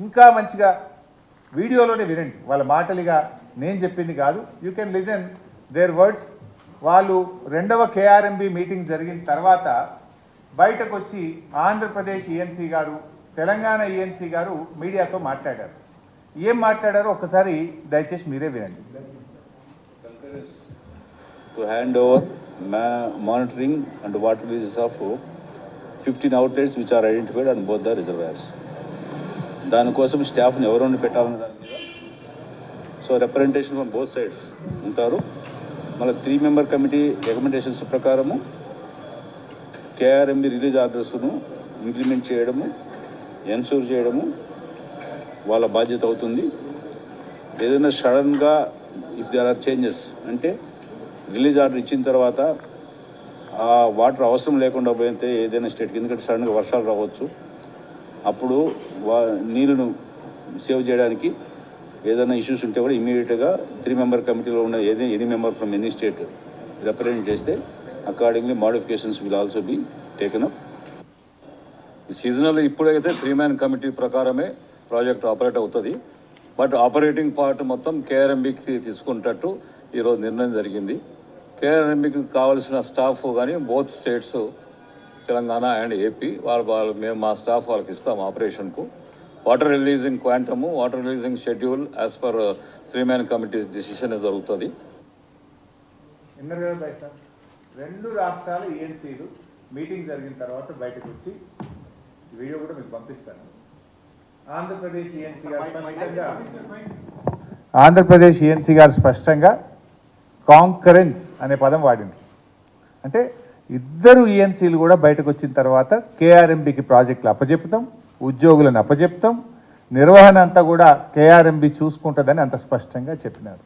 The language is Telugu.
ఇంకా మంచిగా వీడియోలోనే వినండి. వాళ్ళ మాటలుగా నేను చెప్పింది కాదు. You can listen their words వాళ్ళు రెండవ కేఆర్ఎంబి మీటింగ్ జరిగిన తర్వాత బయటకు వచ్చి ఆంధ్రప్రదేశ్ ఈఎన్సీ గారు తెలంగాణ ఈఎన్సీ గారు మీడియాతో మాట్లాడారు. ఏం మాట్లాడారో ఒకసారి దయచేసి మీరే వినండి. To hand over ma- monitoring and water releases of 15 outlets which are identified on both the. దానికోసం స్టాఫ్ని ఎవరెవరిని పెట్టాలనే దాని మీద so representation from both sides ఉంటారు. మళ్ళీ త్రీ మెంబర్ కమిటీ రికమెండేషన్స్ ప్రకారము కేఆర్ఎంబి రిలీజ్ ఆర్డర్స్ను ఇంప్లిమెంట్ చేయడము ఎన్షూర్ చేయడము వాళ్ళ బాధ్యత అవుతుంది. ఏదైనా సడన్గా ఇఫ్ దర్ ఆర్ చేంజెస్ అంటే రిలీజ్ ఆర్డర్ ఇచ్చిన తర్వాత ఆ వాటర్ అవసరం లేకుండా పోయితే ఏదైనా స్టేట్కి ఎందుకంటే సడన్గా వర్షాలు రావచ్చు. అప్పుడు వా నీరును సేవ్ చేయడానికి ఏదైనా ఇష్యూస్ ఉంటే కూడా ఇమీడియట్గా త్రీ మెంబర్ కమిటీలో ఉన్న ఏదైనా any member from any state represent చేస్తే accordingly modifications will also be taken up seasonal ఇప్పుడైతే త్రీ మ్యాన్ కమిటీ ప్రకారమే ప్రాజెక్ట్ ఆపరేట్ అవుతుంది. బట్ ఆపరేటింగ్ పార్ట్ మొత్తం కేఆర్ఎంబికి తీసుకుంటట్టు ఈరోజు నిర్ణయం జరిగింది. కేఆర్ఎంబికి కావాల్సిన స్టాఫ్ కానీ both states Telangana and AP వాళ్ళు వాళ్ళు మేము మా స్టాఫ్ వాళ్ళకి ఇస్తాం ఆపరేషన్కు water releasing quantum water releasing schedule as per three man committee decision జరుగుతుంది. రెండు రాష్ట్రాల ఈఎన్సీలు మీటింగ్ జరిగిన తర్వాత బయటకు వచ్చి వీడియో కూడా మీకు పంపిస్తాను. ఆంధ్రప్రదేశ్ ఈఎన్సీ గారు స్పష్టంగా ఆంధ్రప్రదేశ్ ఈఎన్సీ గారు స్పష్టంగా కాంకరెన్స్ అనే పదం వాడింది. అంటే ఇద్దరు ఈఎన్సీలు కూడా బయటకు వచ్చిన తర్వాత కేఆర్ఎంబికి ప్రాజెక్టులు అప్పజెప్తాం ఉద్యోగులను అప్పజెప్తాం నిర్వహణ అంతా కూడా కేఆర్ఎంబి చూసుకుంటుందని అంత స్పష్టంగా చెప్పినారు.